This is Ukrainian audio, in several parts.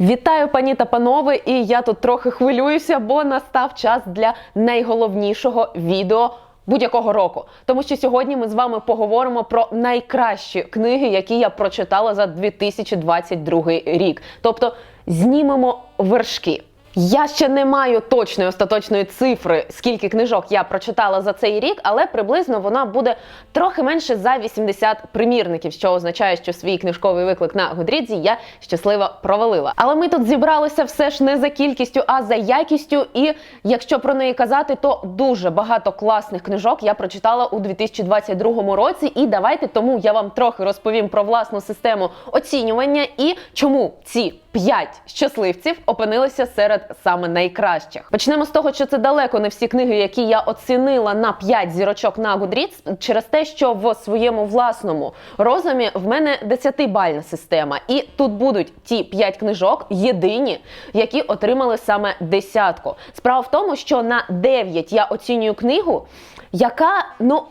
Вітаю, пані та панове! І я тут трохи хвилююся, бо настав час для найголовнішого відео. Будь-якого року, тому що сьогодні ми з вами поговоримо про найкращі книги, які я прочитала за 2022 рік. Тобто знімемо вершки. Я ще не маю точної остаточної цифри, скільки книжок я прочитала за цей рік, але приблизно вона буде трохи менше за 80 примірників, що означає, що свій книжковий виклик на Гудрідзі я щасливо провалила. Але ми тут зібралися все ж не за кількістю, а за якістю. І якщо про неї казати, то дуже багато класних книжок я прочитала у 2022 році. І давайте тому я вам трохи розповім про власну систему оцінювання і чому ці п'ять щасливців опинилися серед саме найкращих. Почнемо з того, що це далеко не всі книги, які я оцінила на 5 зірочок на Goodreads, через те, що в своєму власному розумі в мене 10-бальна система, і тут будуть ті 5 книжок, єдині, які отримали саме десятку. Справа в тому, що на 9 я оцінюю книгу, яка ну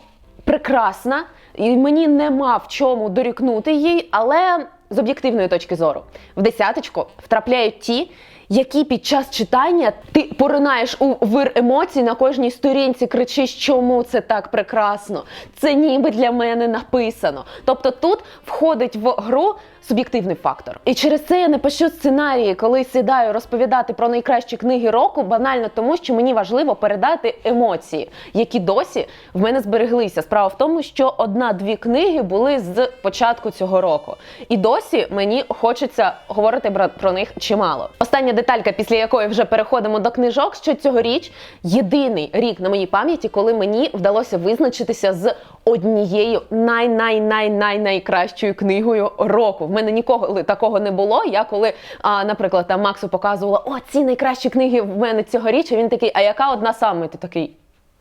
прекрасна, і мені нема в чому дорікнути їй, але з об'єктивної точки зору в десяточку втрапляють ті. Які під час читання ти поринаєш у вир емоцій на кожній сторінці, кричиш, чому це так прекрасно? Це ніби для мене написано. Тобто тут входить в гру суб'єктивний фактор. І через це я не пишу сценарії, коли сідаю розповідати про найкращі книги року, банально тому, що мені важливо передати емоції, які досі в мене збереглися. Справа в тому, що одна-дві книги були з початку цього року, і досі мені хочеться говорити про- них чимало. Остання деталька, після якої вже переходимо до книжок, що цьогоріч єдиний рік на моїй пам'яті, коли мені вдалося визначитися з однією най-най-най-най найкращою книгою року. В мене ніколи такого не було. Я коли, а, наприклад, там Максу показувала, о, ці найкращі книги в мене цьогоріч, а він такий, а яка одна саме? Ти такий,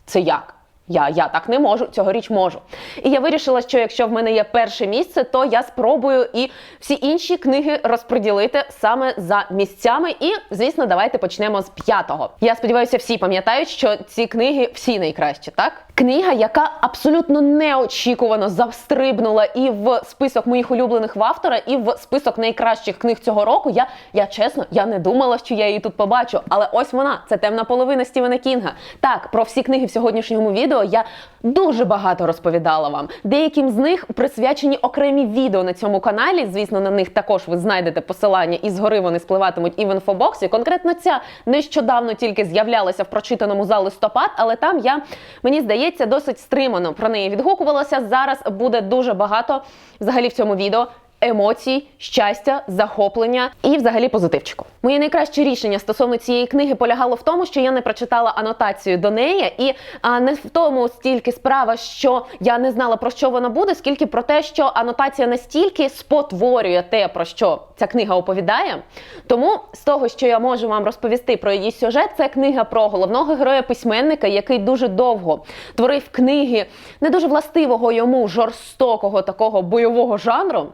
це як? Я, я так не можу, цьогоріч можу. І я вирішила, що якщо в мене є перше місце, то я спробую і всі інші книги розподілити саме за місцями. І, звісно, давайте почнемо з п'ятого. Я сподіваюся, всі пам'ятають, що ці книги всі найкращі, так? Книга, яка абсолютно неочікувано застрибнула і в список моїх улюблених в автора, і в список найкращих книг цього року. Я, я чесно, я не думала, що я її тут побачу. Але ось вона, це темна половина Стівена Кінга. Так, про всі книги в сьогоднішньому відео я дуже багато розповідала вам. Деяким з них присвячені окремі відео на цьому каналі. Звісно, на них також ви знайдете посилання, і згори вони спливатимуть і в інфобоксі. Конкретно ця нещодавно тільки з'являлася в прочитаному за листопад, але там я мені здається досить стримано про неї відгукувалася. Зараз буде дуже багато взагалі в цьому відео. Емоцій, щастя, захоплення і, взагалі, позитивчику. Моє найкраще рішення стосовно цієї книги полягало в тому, що я не прочитала анотацію до неї, і а, не в тому стільки справа, що я не знала про що вона буде, скільки про те, що анотація настільки спотворює те, про що ця книга оповідає. Тому з того, що я можу вам розповісти про її сюжет, це книга про головного героя письменника, який дуже довго творив книги не дуже властивого йому жорстокого такого бойового жанру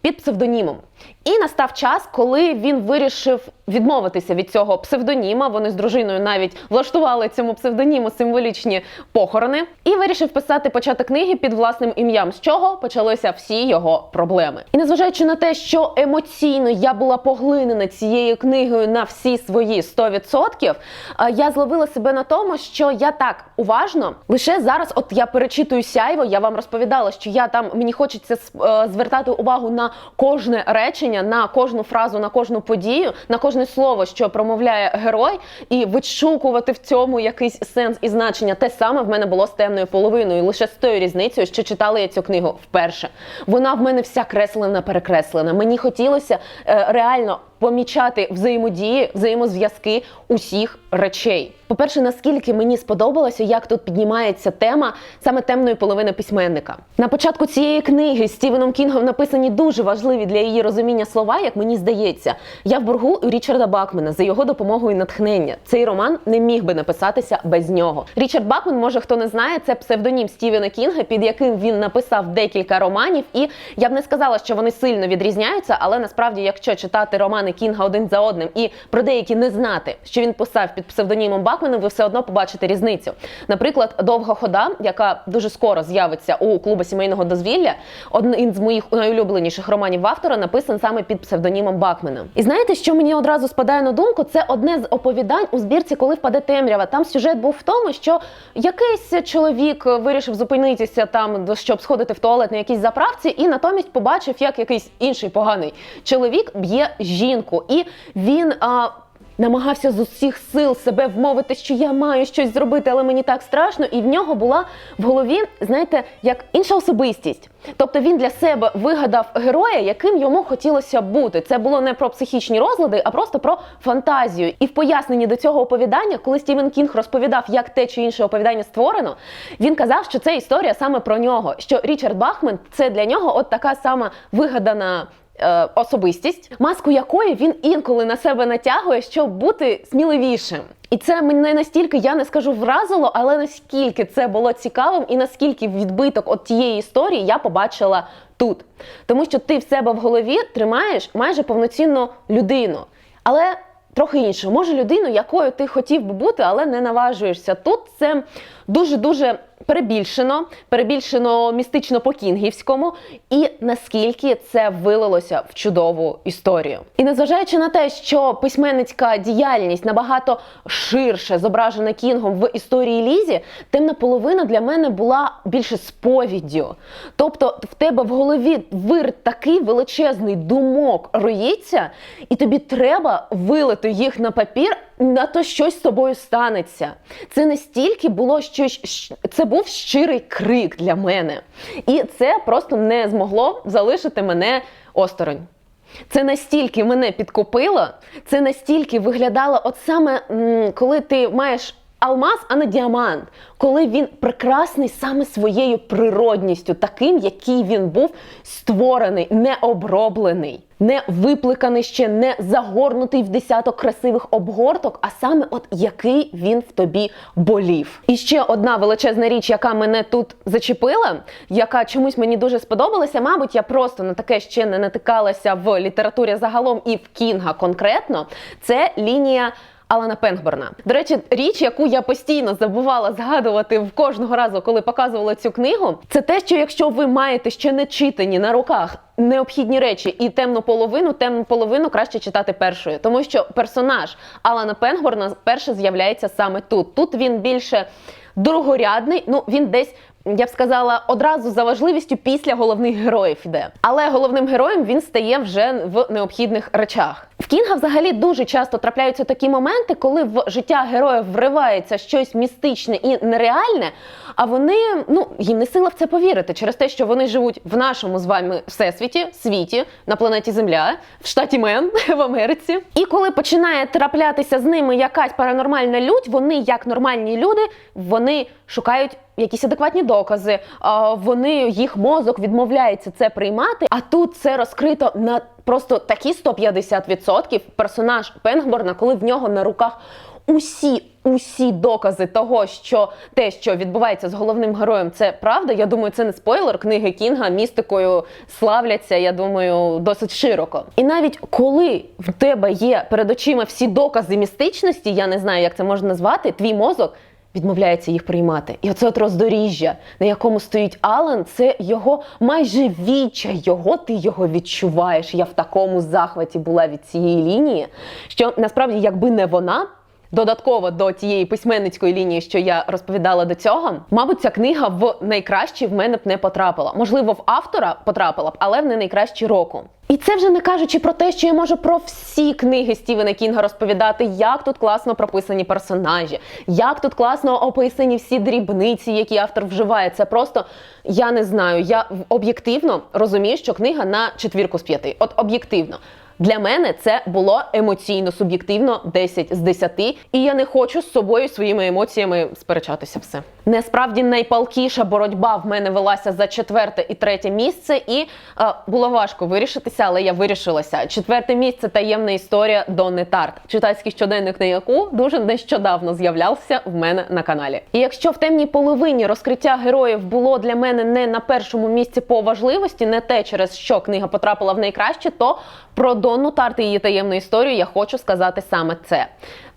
під псевдонімом. І настав час, коли він вирішив відмовитися від цього псевдоніма. Вони з дружиною навіть влаштували цьому псевдоніму символічні похорони, і вирішив писати початок книги під власним ім'ям, з чого почалися всі його проблеми. І незважаючи на те, що емоційно я була поглинена цією книгою на всі свої 100%, е, я зловила себе на тому, що я так уважно лише зараз, от я перечитую сяйво, я вам розповідала, що я там мені хочеться е, звертати увагу на кожне речення, на кожну фразу, на кожну подію, на кожне слово, що промовляє герой, і відшукувати в цьому якийсь сенс і значення. Те саме в мене було з темною половиною, лише з тою різницею, що читала я цю книгу вперше. Вона в мене вся креслена, перекреслена. Мені хотілося е, реально. Помічати взаємодії, взаємозв'язки усіх речей. По-перше, наскільки мені сподобалося, як тут піднімається тема саме темної половини письменника. На початку цієї книги Стівеном Кінгом написані дуже важливі для її розуміння слова, як мені здається. Я в боргу у Річарда Бакмена за його допомогою і натхнення. Цей роман не міг би написатися без нього. Річард Бакмен, може хто не знає, це псевдонім Стівена Кінга, під яким він написав декілька романів. І я б не сказала, що вони сильно відрізняються, але насправді, якщо читати роман романи Кінга один за одним, і про деякі не знати, що він писав під псевдонімом Бакмана, ви все одно побачите різницю. Наприклад, довга хода, яка дуже скоро з'явиться у клубу сімейного дозвілля, один з моїх найулюбленіших романів автора написан саме під псевдонімом Бакмена. І знаєте, що мені одразу спадає на думку? Це одне з оповідань у збірці, коли впаде темрява. Там сюжет був в тому, що якийсь чоловік вирішив зупинитися там, щоб сходити в туалет на якійсь заправці, і натомість побачив, як якийсь інший поганий чоловік б'є жінку, і він. А, Намагався з усіх сил себе вмовити, що я маю щось зробити, але мені так страшно. І в нього була в голові, знаєте, як інша особистість. Тобто він для себе вигадав героя, яким йому хотілося бути. Це було не про психічні розлади, а просто про фантазію. І в поясненні до цього оповідання, коли Стівен Кінг розповідав, як те чи інше оповідання створено, він казав, що це історія саме про нього. Що Річард Бахмен це для нього от така сама вигадана е, особистість, маску якої він інколи на себе натягує, щоб бути сміливішим. І це мене настільки, я не скажу вразило, але наскільки це було цікавим, і наскільки відбиток от тієї історії я побачила тут. Тому що ти в себе в голові тримаєш майже повноцінну людину. Але трохи інше. Може, людину, якою ти хотів би бути, але не наважуєшся. Тут це дуже-дуже перебільшено, перебільшено містично по кінгівському, і наскільки це вилилося в чудову історію. І незважаючи на те, що письменницька діяльність набагато ширше зображена кінгом в історії Лізі, темна половина для мене була більше сповіддю. Тобто в тебе в голові вир такий величезний думок роїться, і тобі треба вилити їх на папір. На то щось з тобою станеться. Це настільки було щось, це був щирий крик для мене. І це просто не змогло залишити мене осторонь. Це настільки мене підкупило, це настільки виглядало, от саме коли ти маєш алмаз, а не діамант, коли він прекрасний саме своєю природністю, таким, який він був створений, не оброблений, не випликаний ще, не загорнутий в десяток красивих обгорток, а саме от який він в тобі болів. І ще одна величезна річ, яка мене тут зачепила, яка чомусь мені дуже сподобалася. Мабуть, я просто на таке ще не натикалася в літературі загалом і в Кінга конкретно. Це лінія. Алана Пенгборна. До речі, річ, яку я постійно забувала згадувати в кожного разу, коли показувала цю книгу, це те, що якщо ви маєте ще не читані на руках необхідні речі і темну половину, темну половину краще читати першою, тому що персонаж Алана Пенгборна перше з'являється саме тут. Тут він більше другорядний, ну він десь. Я б сказала, одразу за важливістю після головних героїв іде. Але головним героєм він стає вже в необхідних речах. В Кінга взагалі дуже часто трапляються такі моменти, коли в життя героїв вривається щось містичне і нереальне, а вони ну їм не сила в це повірити через те, що вони живуть в нашому з вами всесвіті, світі, на планеті Земля, в штаті Мен в Америці. І коли починає траплятися з ними якась паранормальна лють, вони, як нормальні люди, вони шукають якісь адекватні докази. Вони їх мозок відмовляється це приймати. А тут це розкрито на просто такі 150%. Персонаж Пенгборна, коли в нього на руках усі. Усі докази того, що те, що відбувається з головним героєм, це правда. Я думаю, це не спойлер. Книги Кінга містикою славляться. Я думаю, досить широко. І навіть коли в тебе є перед очима всі докази містичності, я не знаю, як це можна назвати, твій мозок відмовляється їх приймати. І оце от роздоріжжя, на якому стоїть Алан, це його майже відчай, його ти його відчуваєш. Я в такому захваті була від цієї лінії, що насправді, якби не вона. Додатково до тієї письменницької лінії, що я розповідала до цього, мабуть, ця книга в найкращі в мене б не потрапила. Можливо, в автора потрапила б, але в не найкращі року. І це вже не кажучи про те, що я можу про всі книги Стівена Кінга розповідати, як тут класно прописані персонажі, як тут класно описані всі дрібниці, які автор вживає. Це просто я не знаю. Я об'єктивно розумію, що книга на четвірку з п'яти. От об'єктивно. Для мене це було емоційно суб'єктивно 10 з 10, і я не хочу з собою своїми емоціями сперечатися все. Насправді найпалкіша боротьба в мене велася за четверте і третє місце, і е, було важко вирішитися, але я вирішилася. Четверте місце таємна історія Донни Тарт, читацький щоденник, на яку дуже нещодавно з'являвся в мене на каналі. І якщо в темній половині розкриття героїв було для мене не на першому місці по важливості, не те, через що книга потрапила в найкраще, то про Донну Тарт і її таємну історію я хочу сказати саме це.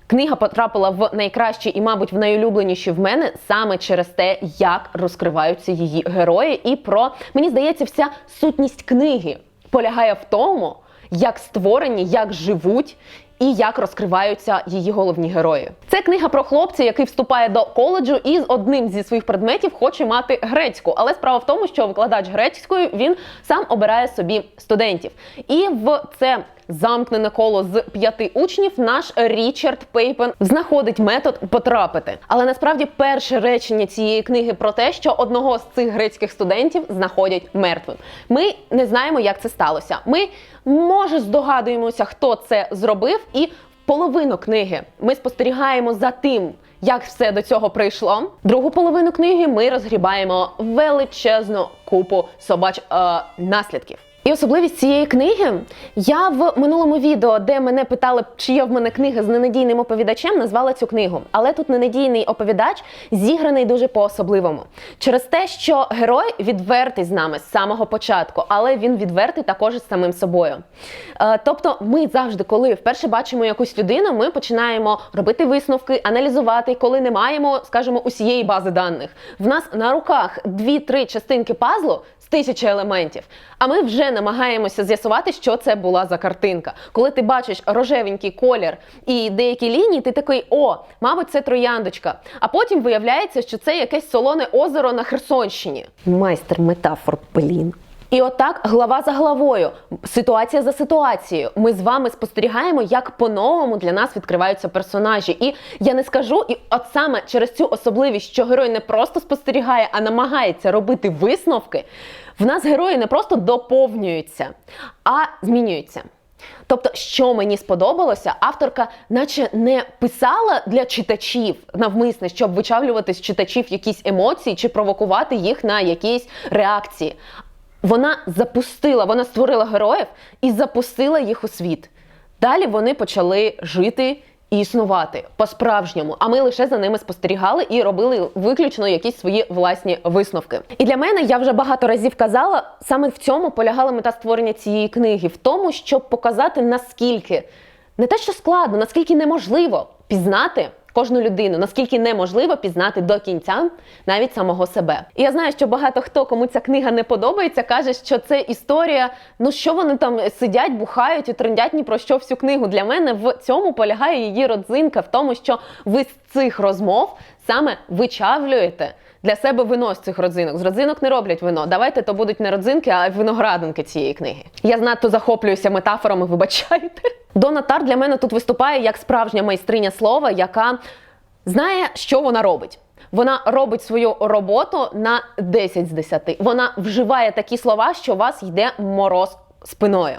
Книга потрапила в найкращі і, мабуть, в найулюбленіші в мене саме через те, як розкриваються її герої, і про мені здається, вся сутність книги полягає в тому, як створені, як живуть. І як розкриваються її головні герої. Це книга про хлопця, який вступає до коледжу і з одним зі своїх предметів хоче мати грецьку. Але справа в тому, що викладач грецької він сам обирає собі студентів. І в це замкнене коло з п'яти учнів наш Річард Пейпен знаходить метод потрапити. Але насправді перше речення цієї книги про те, що одного з цих грецьких студентів знаходять мертвим. Ми не знаємо, як це сталося. Ми може здогадуємося, хто це зробив, і половину книги ми спостерігаємо за тим. Як все до цього прийшло? Другу половину книги ми розгрібаємо величезну купу собач е, наслідків. І особливість цієї книги я в минулому відео, де мене питали, чи є в мене книга з ненадійним оповідачем, назвала цю книгу. Але тут ненадійний оповідач зіграний дуже по-особливому. Через те, що герой відвертий з нами з самого початку, але він відвертий також із самим собою. Е, тобто, ми завжди, коли вперше бачимо якусь людину, ми починаємо робити висновки, аналізувати, коли не маємо, скажімо, усієї бази даних. В нас на руках дві-три частинки пазлу з тисячі елементів. А ми вже намагаємося з'ясувати, що це була за картинка. Коли ти бачиш рожевенький колір і деякі лінії, ти такий, о, мабуть, це трояндочка. А потім виявляється, що це якесь солоне озеро на Херсонщині. Майстер метафор, блін. І отак, глава за главою, ситуація за ситуацією. Ми з вами спостерігаємо, як по-новому для нас відкриваються персонажі. І я не скажу, і от саме через цю особливість, що герой не просто спостерігає, а намагається робити висновки. В нас герої не просто доповнюються, а змінюються. Тобто, що мені сподобалося, авторка, наче не писала для читачів навмисне, щоб вичавлювати з читачів якісь емоції чи провокувати їх на якісь реакції. Вона запустила, вона створила героїв і запустила їх у світ. Далі вони почали жити і існувати по-справжньому. А ми лише за ними спостерігали і робили виключно якісь свої власні висновки. І для мене я вже багато разів казала, саме в цьому полягала мета створення цієї книги, в тому, щоб показати наскільки не те, що складно, наскільки неможливо пізнати. Кожну людину, наскільки неможливо пізнати до кінця навіть самого себе. І я знаю, що багато хто, кому ця книга не подобається, каже, що це історія. Ну що вони там сидять, бухають і трендять ні про що всю книгу. Для мене в цьому полягає її родзинка, в тому, що ви з цих розмов саме вичавлюєте. Для себе вино з цих родзинок. З родзинок не роблять вино. Давайте то будуть не родзинки, а виноградинки цієї книги. Я знато захоплююся метафорами, вибачайте. Дона Тар для мене тут виступає як справжня майстриня слова, яка знає, що вона робить. Вона робить свою роботу на 10 з 10. Вона вживає такі слова, що у вас йде мороз спиною.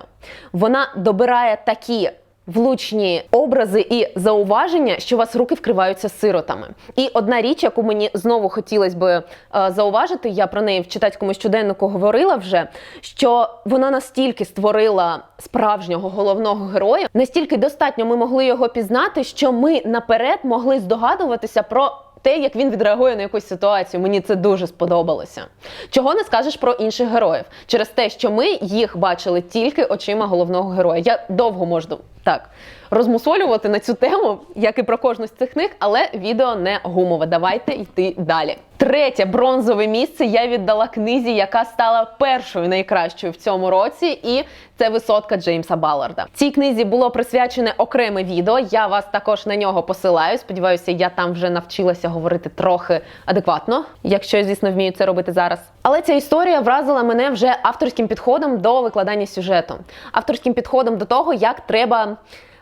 Вона добирає такі влучні образи і зауваження, що у вас руки вкриваються сиротами. І одна річ, яку мені знову хотілося би е, зауважити, я про неї в читацькому щоденнику говорила вже, що вона настільки створила справжнього головного героя, настільки достатньо ми могли його пізнати, що ми наперед могли здогадуватися про. Те, як він відреагує на якусь ситуацію, мені це дуже сподобалося. Чого не скажеш про інших героїв? Через те, що ми їх бачили тільки очима головного героя. Я довго можу так розмусолювати на цю тему, як і про кожну з цих книг, але відео не гумове. Давайте йти далі. Третє бронзове місце я віддала книзі, яка стала першою найкращою в цьому році, і це висотка Джеймса Балларда. Цій книзі було присвячене окреме відео. Я вас також на нього посилаю. Сподіваюся, я там вже навчилася говорити трохи адекватно, якщо звісно, вмію це робити зараз. Але ця історія вразила мене вже авторським підходом до викладання сюжету, авторським підходом до того, як треба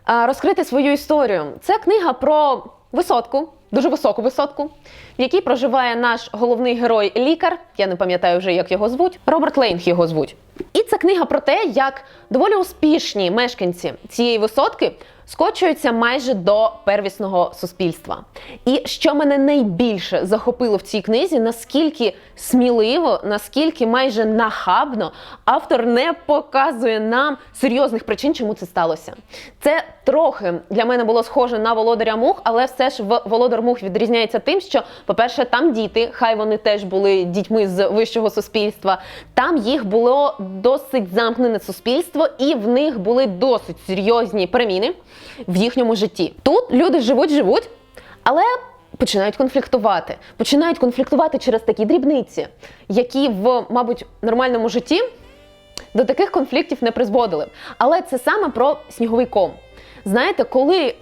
розкрити свою історію. Це книга про висотку, дуже високу висотку, в якій проживає наш головний герой лікар. Я не пам'ятаю вже, як його звуть. Роберт Лейнг його звуть. І це книга про те, як доволі успішні мешканці цієї висотки скочуються майже до первісного суспільства. І що мене найбільше захопило в цій книзі, наскільки сміливо, наскільки майже нахабно автор не показує нам серйозних причин, чому це сталося. Це трохи для мене було схоже на володаря мух, але все ж володар мух відрізняється тим, що, по-перше, там діти, хай вони теж були дітьми з вищого суспільства. Там їх було досить замкнене суспільство, і в них були досить серйозні переміни в їхньому житті. Тут люди живуть, живуть, але починають конфліктувати. Починають конфліктувати через такі дрібниці, які в, мабуть, нормальному житті до таких конфліктів не призводили. Але це саме про сніговий ком. Знаєте, коли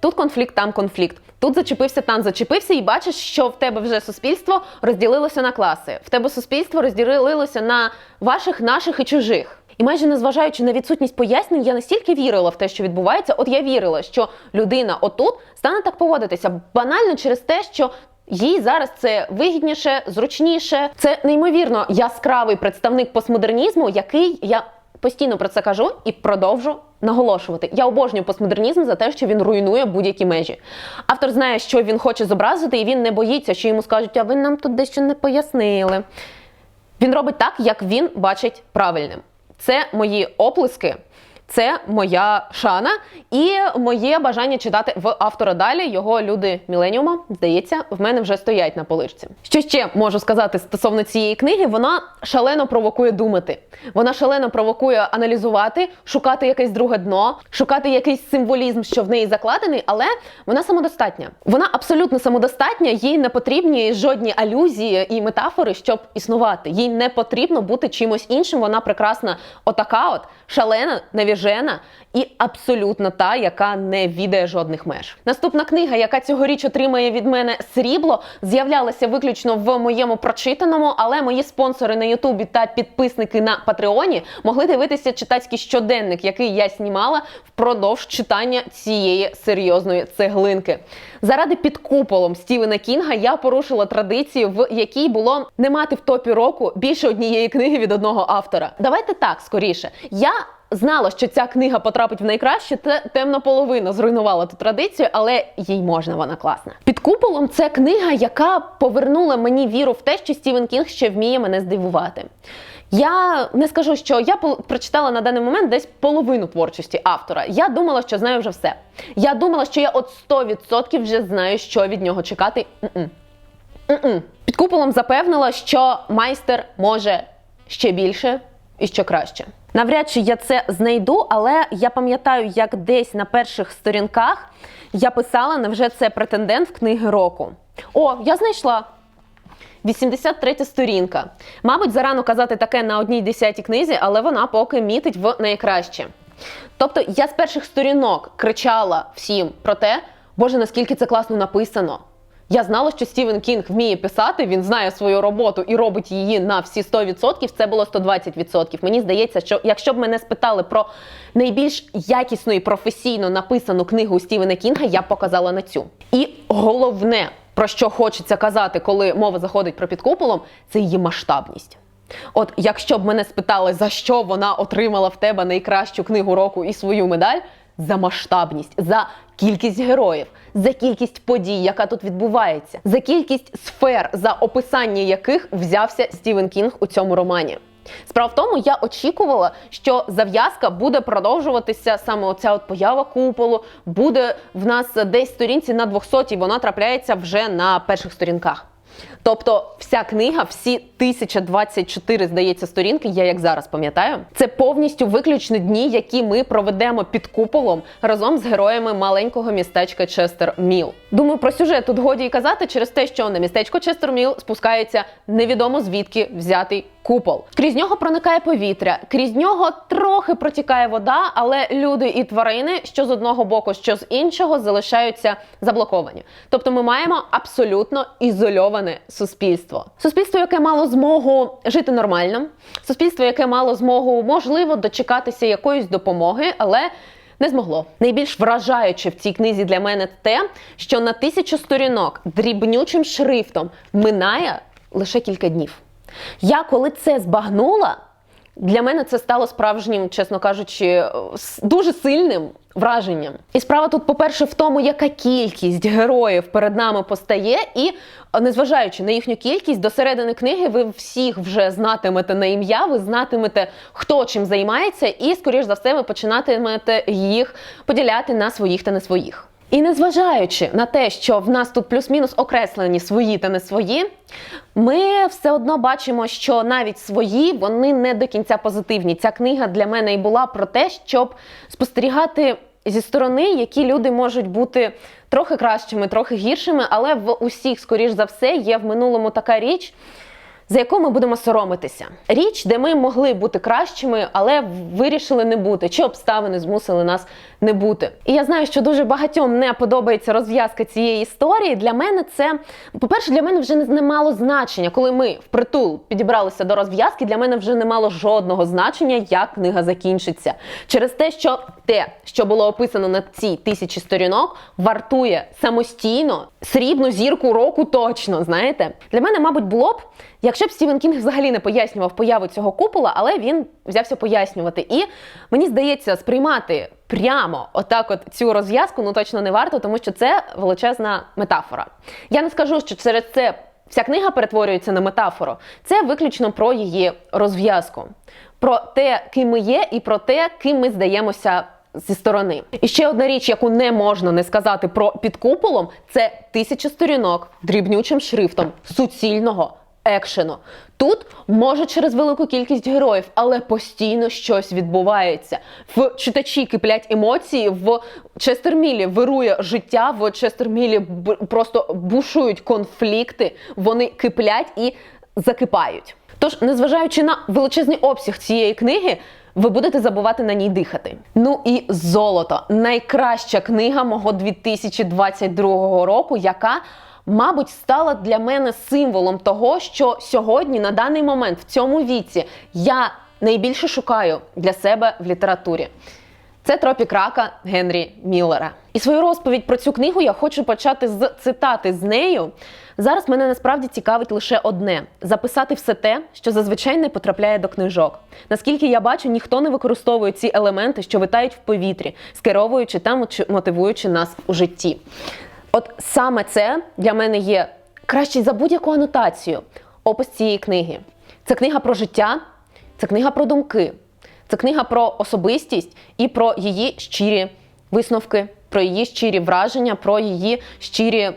тут конфлікт, там конфлікт. Тут зачепився, там зачепився, і бачиш, що в тебе вже суспільство розділилося на класи. В тебе суспільство розділилося на ваших, наших і чужих. І майже незважаючи на відсутність пояснень, я настільки вірила в те, що відбувається. От я вірила, що людина отут стане так поводитися банально через те, що їй зараз це вигідніше, зручніше. Це неймовірно яскравий представник постмодернізму, який я постійно про це кажу і продовжу наголошувати. Я обожнюю постмодернізм за те, що він руйнує будь-які межі. Автор знає, що він хоче зобразити, і він не боїться, що йому скажуть, а ви нам тут дещо не пояснили. Він робить так, як він бачить правильним. Це мої оплески, це моя шана і моє бажання читати в автора далі. Його люди Міленіума, здається, в мене вже стоять на поличці. Що ще можу сказати стосовно цієї книги? Вона шалено провокує думати. Вона шалено провокує аналізувати, шукати якесь друге дно, шукати якийсь символізм, що в неї закладений, але вона самодостатня. Вона абсолютно самодостатня, їй не потрібні жодні алюзії і метафори, щоб існувати. Їй не потрібно бути чимось іншим. Вона прекрасна, отака, от шалена, навіжена і абсолютно та, яка не відає жодних меж. Наступна книга, яка цьогоріч отримає від мене срібло, з'являлася виключно в моєму прочитаному, але мої спонсори на Ютубі та підписники на Патреоні могли дивитися читацький щоденник, який я знімала впродовж читання цієї серйозної цеглинки. Заради під куполом Стівена Кінга я порушила традицію, в якій було не мати в топі року більше однієї книги від одного автора. Давайте так скоріше. Я знала, що ця книга потрапить в найкраще, те темна половина зруйнувала ту традицію, але їй можна, вона класна. Під куполом це книга, яка повернула мені віру в те, що Стівен Кінг ще вміє мене здивувати. Я не скажу, що я прочитала на даний момент десь половину творчості автора. Я думала, що знаю вже все. Я думала, що я от 100% вже знаю, що від нього чекати. М-м. М-м. Під куполом запевнила, що майстер може ще більше і ще краще. Навряд чи я це знайду, але я пам'ятаю, як десь на перших сторінках я писала, невже це претендент в книги року. О, я знайшла. 83 сторінка. Мабуть, зарано казати таке на одній десятій книзі, але вона поки мітить в найкраще. Тобто я з перших сторінок кричала всім про те, Боже, наскільки це класно написано. Я знала, що Стівен Кінг вміє писати, він знає свою роботу і робить її на всі 100%, це було 120%. Мені здається, що якщо б мене спитали про найбільш якісну і професійно написану книгу Стівена Кінга, я б показала на цю. І головне, про що хочеться казати, коли мова заходить про під куполом, це її масштабність. От якщо б мене спитали, за що вона отримала в тебе найкращу книгу року і свою медаль, за масштабність, за кількість героїв, за кількість подій, яка тут відбувається, за кількість сфер, за описання яких взявся Стівен Кінг у цьому романі. Справа в тому, я очікувала, що зав'язка буде продовжуватися саме оця от поява куполу, буде в нас десь сторінці на 200, і вона трапляється вже на перших сторінках. Тобто, вся книга, всі 1024, здається, сторінки, я як зараз пам'ятаю, це повністю виключні дні, які ми проведемо під куполом разом з героями маленького містечка Честер Міл. Думаю, про сюжет тут годі й казати через те, що на містечко Честер Міл спускається невідомо звідки взятий купол. Крізь нього проникає повітря, крізь нього трохи протікає вода, але люди і тварини, що з одного боку, що з іншого, залишаються заблоковані. Тобто, ми маємо абсолютно ізольоване суспільство. Суспільство, яке мало змогу жити нормально, суспільство, яке мало змогу можливо дочекатися якоїсь допомоги, але не змогло. Найбільш вражаюче в цій книзі для мене те, що на тисячу сторінок дрібнючим шрифтом минає лише кілька днів. Я коли це збагнула, для мене це стало справжнім, чесно кажучи, с- дуже сильним враженням. І справа тут, по-перше, в тому, яка кількість героїв перед нами постає, і незважаючи на їхню кількість, до середини книги ви всіх вже знатимете на ім'я, ви знатимете, хто чим займається, і, скоріш за все, ви починатимете їх поділяти на своїх та не своїх. І незважаючи на те, що в нас тут плюс-мінус окреслені свої та не свої, ми все одно бачимо, що навіть свої вони не до кінця позитивні. Ця книга для мене і була про те, щоб спостерігати зі сторони, які люди можуть бути трохи кращими, трохи гіршими, але в усіх, скоріш за все, є в минулому така річ за яку ми будемо соромитися. Річ, де ми могли бути кращими, але вирішили не бути, чи обставини змусили нас не бути. І я знаю, що дуже багатьом не подобається розв'язка цієї історії. Для мене це, по-перше, для мене вже не мало значення. Коли ми впритул підібралися до розв'язки, для мене вже не мало жодного значення, як книга закінчиться. Через те, що те, що було описано на цій тисячі сторінок, вартує самостійно срібну зірку року точно. Знаєте, для мене, мабуть, було б. Якщо б Стівен Кінг взагалі не пояснював появу цього купола, але він взявся пояснювати. І мені здається, сприймати прямо отак, от цю розв'язку ну точно не варто, тому що це величезна метафора. Я не скажу, що через це вся книга перетворюється на метафору. Це виключно про її розв'язку, про те, ким ми є, і про те, ким ми здаємося. Зі сторони. І ще одна річ, яку не можна не сказати про під куполом, це тисяча сторінок дрібнючим шрифтом суцільного екшену. Тут може через велику кількість героїв, але постійно щось відбувається. В читачі киплять емоції, в Честермілі вирує життя, в Честермілі просто бушують конфлікти, вони киплять і закипають. Тож, незважаючи на величезний обсяг цієї книги, ви будете забувати на ній дихати. Ну і золото найкраща книга мого 2022 року, яка мабуть, стала для мене символом того, що сьогодні, на даний момент, в цьому віці, я найбільше шукаю для себе в літературі. Це тропік рака Генрі Міллера. І свою розповідь про цю книгу я хочу почати з цитати з нею. Зараз мене насправді цікавить лише одне: записати все те, що зазвичай не потрапляє до книжок. Наскільки я бачу, ніхто не використовує ці елементи, що витають в повітрі, скеровуючи та мотивуючи нас у житті. От саме це для мене є краще за будь-яку анотацію. Опис цієї книги. Це книга про життя, це книга про думки, це книга про особистість і про її щирі висновки, про її щирі враження, про її щирі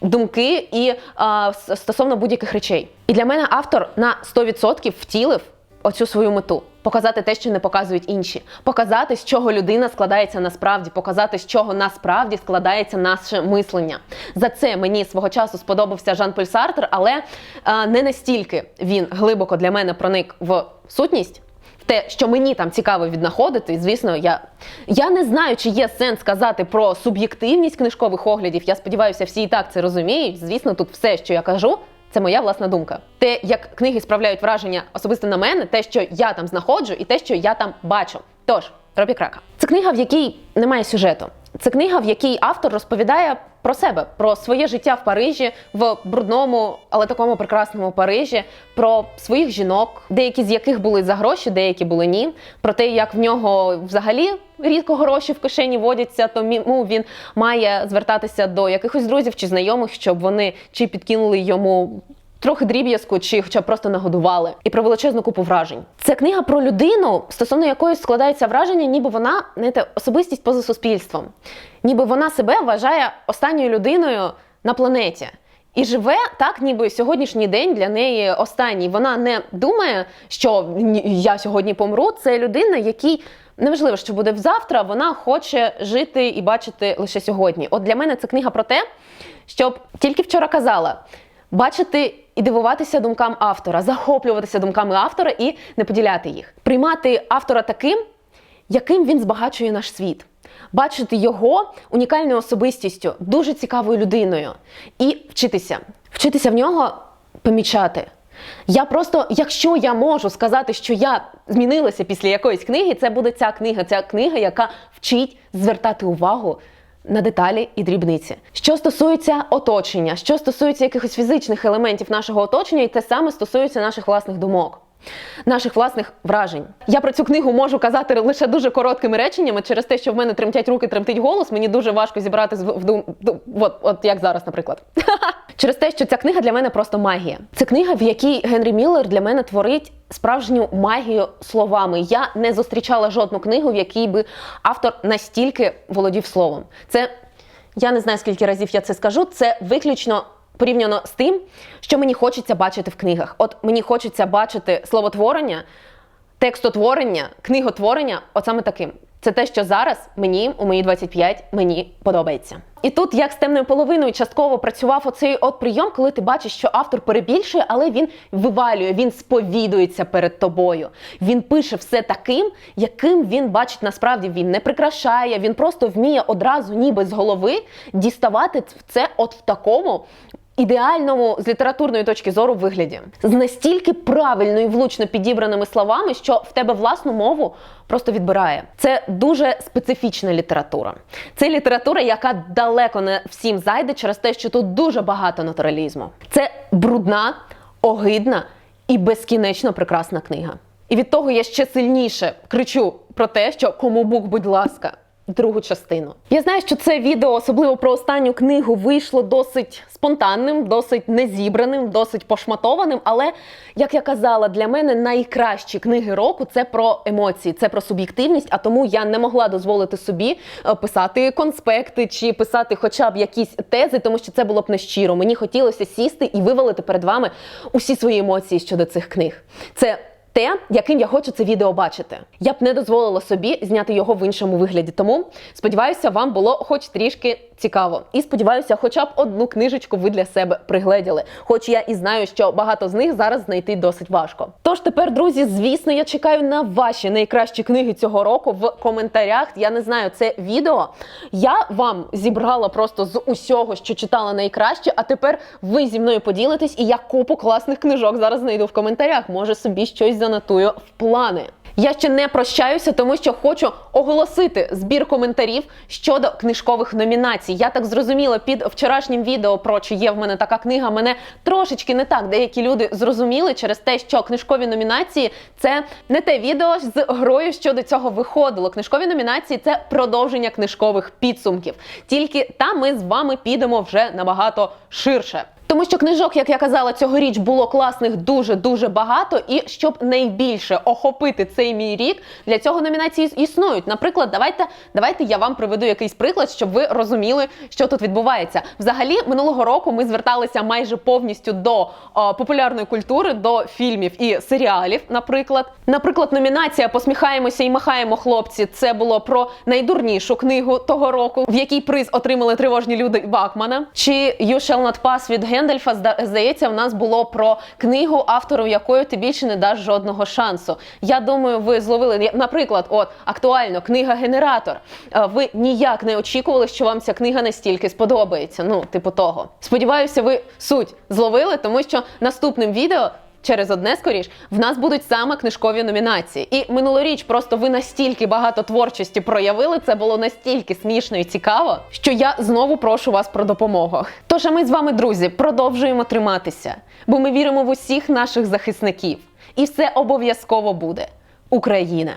думки і а, стосовно будь-яких речей. І для мене автор на 100% втілив оцю свою мету. Показати те, що не показують інші, показати, з чого людина складається насправді, показати, з чого насправді складається наше мислення. За це мені свого часу сподобався Жан Поль Сартер, але а, не настільки він глибоко для мене проник в сутність. Те, що мені там цікаво віднаходити, звісно, я я не знаю, чи є сенс казати про суб'єктивність книжкових оглядів. Я сподіваюся, всі і так це розуміють. Звісно, тут все, що я кажу, це моя власна думка. Те, як книги справляють враження особисто на мене, те, що я там знаходжу, і те, що я там бачу. Тож, Робі Крака. Це книга, в якій немає сюжету. Це книга, в якій автор розповідає про себе, про своє життя в Парижі, в брудному, але такому прекрасному Парижі, про своїх жінок, деякі з яких були за гроші, деякі були ні. Про те, як в нього взагалі рідко гроші в кишені водяться, тому він має звертатися до якихось друзів чи знайомих, щоб вони чи підкинули йому трохи дріб'язку, чи хоча б просто нагодували, і про величезну купу вражень. Це книга про людину, стосовно якої складається враження, ніби вона знаєте, особистість поза суспільством, ніби вона себе вважає останньою людиною на планеті. І живе так, ніби сьогоднішній день для неї останній. Вона не думає, що я сьогодні помру. Це людина, якій неважливо, що буде завтра, вона хоче жити і бачити лише сьогодні. От для мене це книга про те, щоб тільки вчора казала бачити і дивуватися думкам автора, захоплюватися думками автора і не поділяти їх, приймати автора таким, яким він збагачує наш світ. Бачити його унікальною особистістю, дуже цікавою людиною, і вчитися, вчитися в нього помічати. Я просто, якщо я можу сказати, що я змінилася після якоїсь книги, це буде ця книга, ця книга, яка вчить звертати увагу на деталі і дрібниці. Що стосується оточення, що стосується якихось фізичних елементів нашого оточення, і те саме стосується наших власних думок. Наших власних вражень. Я про цю книгу можу казати лише дуже короткими реченнями через те, що в мене тремтять руки, тремтить голос. Мені дуже важко зібрати в, дум- от, от як зараз, наприклад. Через те, що ця книга для мене просто магія. Це книга, в якій Генрі Міллер для мене творить справжню магію словами. Я не зустрічала жодну книгу, в якій би автор настільки володів словом. Це я не знаю, скільки разів я це скажу. Це виключно порівняно з тим, що мені хочеться бачити в книгах. От мені хочеться бачити словотворення, текстотворення, книготворення, от саме таким. Це те, що зараз мені, у мої 25, мені подобається. І тут, як з темною половиною, частково працював оцей от прийом, коли ти бачиш, що автор перебільшує, але він вивалює, він сповідується перед тобою. Він пише все таким, яким він бачить насправді. Він не прикрашає, він просто вміє одразу, ніби з голови, діставати це от в такому ідеальному з літературної точки зору вигляді з настільки правильно і влучно підібраними словами, що в тебе власну мову просто відбирає. Це дуже специфічна література. Це література, яка далеко не всім зайде через те, що тут дуже багато натуралізму. Це брудна, огидна і безкінечно прекрасна книга. І від того я ще сильніше кричу про те, що кому Бог, будь ласка другу частину. Я знаю, що це відео, особливо про останню книгу, вийшло досить спонтанним, досить незібраним, досить пошматованим. Але, як я казала, для мене найкращі книги року це про емоції, це про суб'єктивність. А тому я не могла дозволити собі е, писати конспекти чи писати хоча б якісь тези, тому що це було б нещиро. Мені хотілося сісти і вивалити перед вами усі свої емоції щодо цих книг. Це те, яким я хочу це відео бачити. Я б не дозволила собі зняти його в іншому вигляді. Тому сподіваюся, вам було хоч трішки цікаво. І сподіваюся, хоча б одну книжечку ви для себе пригледіли. Хоч я і знаю, що багато з них зараз знайти досить важко. Тож тепер, друзі, звісно, я чекаю на ваші найкращі книги цього року в коментарях. Я не знаю, це відео. Я вам зібрала просто з усього, що читала найкраще. А тепер ви зі мною поділитесь, і я купу класних книжок зараз знайду в коментарях. Може собі щось занотую в плани. Я ще не прощаюся, тому що хочу оголосити збір коментарів щодо книжкових номінацій. Я так зрозуміла під вчорашнім відео про чи є в мене така книга. Мене трошечки не так деякі люди зрозуміли через те, що книжкові номінації це не те відео з грою, що до цього виходило. Книжкові номінації це продовження книжкових підсумків. Тільки там ми з вами підемо вже набагато ширше. Тому що книжок, як я казала, цьогоріч було класних дуже дуже багато. І щоб найбільше охопити цей мій рік, для цього номінації існують. Наприклад, давайте давайте я вам приведу якийсь приклад, щоб ви розуміли, що тут відбувається. Взагалі, минулого року ми зверталися майже повністю до о, популярної культури, до фільмів і серіалів. Наприклад, наприклад, номінація Посміхаємося і махаємо хлопці. Це було про найдурнішу книгу того року, в якій приз отримали тривожні люди Бакмана. Чи You Shall Not Pass від Гендельфа, зда- здається, в нас було про книгу, автору якої ти більше не даш жодного шансу. Я думаю, ви зловили, наприклад, от актуально книга Генератор. Е, Ви ніяк не очікували, що вам ця книга настільки сподобається. Ну, типу того. Сподіваюся, ви суть зловили, тому що наступним відео. Через одне скоріш в нас будуть саме книжкові номінації. І минулоріч просто ви настільки багато творчості проявили, це було настільки смішно і цікаво, що я знову прошу вас про допомогу. Тож а ми з вами, друзі, продовжуємо триматися, бо ми віримо в усіх наших захисників, і все обов'язково буде. Україна!